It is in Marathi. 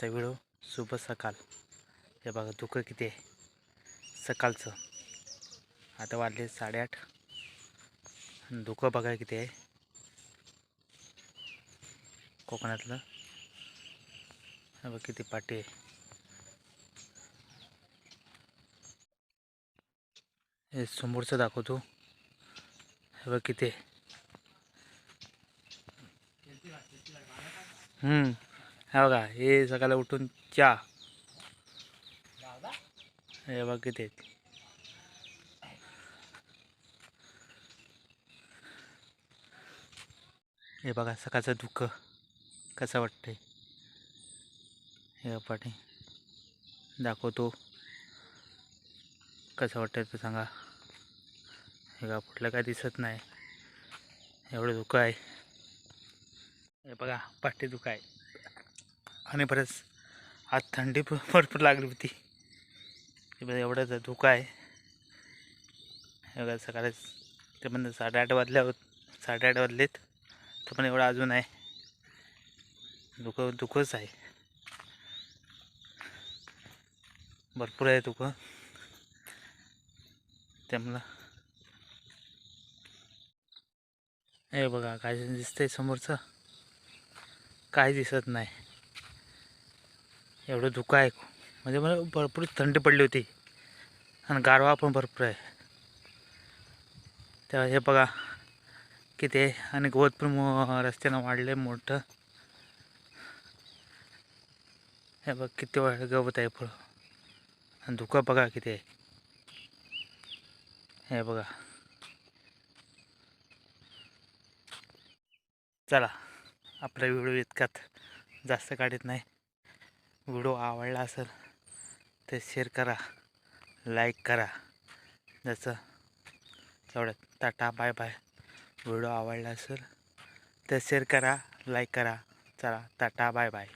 शुभ सकाळ. हे बघा धुकं किती आहे? सकाळचं. आता वाढले साडेआठ. धुकं बघा किती आहे. कोकणातलं. हे बघ किती पाटी आहे. हे समोरचं दाखवतो. हे बघ किती आहे. हम्म. हे बघा हे सकाळी उठून चहा हे बघ किती आहेत. हे बघा सकाळचं दुःख कसं वाटतंय. हे पाठी. दाखवतो. कसं वाटतंय ते सांगा. हे बघा कुठलं काय दिसत नाही. एवढं धुकं आहे. हे बघा पाठी दुःख आहे. आणि बरंच आज थंडी भरपूर लागली होती. हे बघा एवढं धुकं आहे. हे सकाळीच ते पण साडेआठ वाजल्या होत साडेआठ वाजलेत. तर पण एवढं अजून आहे. धुकं धुकंच आहे. भरपूर आहे धुकं. त्यामुळं हे बघा काय दिसतंय समोरचं? काही दिसत नाही. एवढं धुकं आहे. म्हणजे मला भरपूर थंडी पडली होती. आणि गारवा पण भरपूर आहे. तेव्हा हे बघा किती आहे. आणि गवत पण मो रस्त्यानं वाढले मोठं. हे बघ किती वाढ गवत आहे फळ आणि धुकं बघा किती आहे. हे बघा. चला आपला व्हिडिओ इतकात जास्त काढत नाही. व्हिडिओ आवडला असेल तर शेअर करा लाईक करा. जसं एवढं टाटा बाय बाय व्हिडिओ आवडला असेल तर शेअर करा लाईक करा. चला टाटा बाय बाय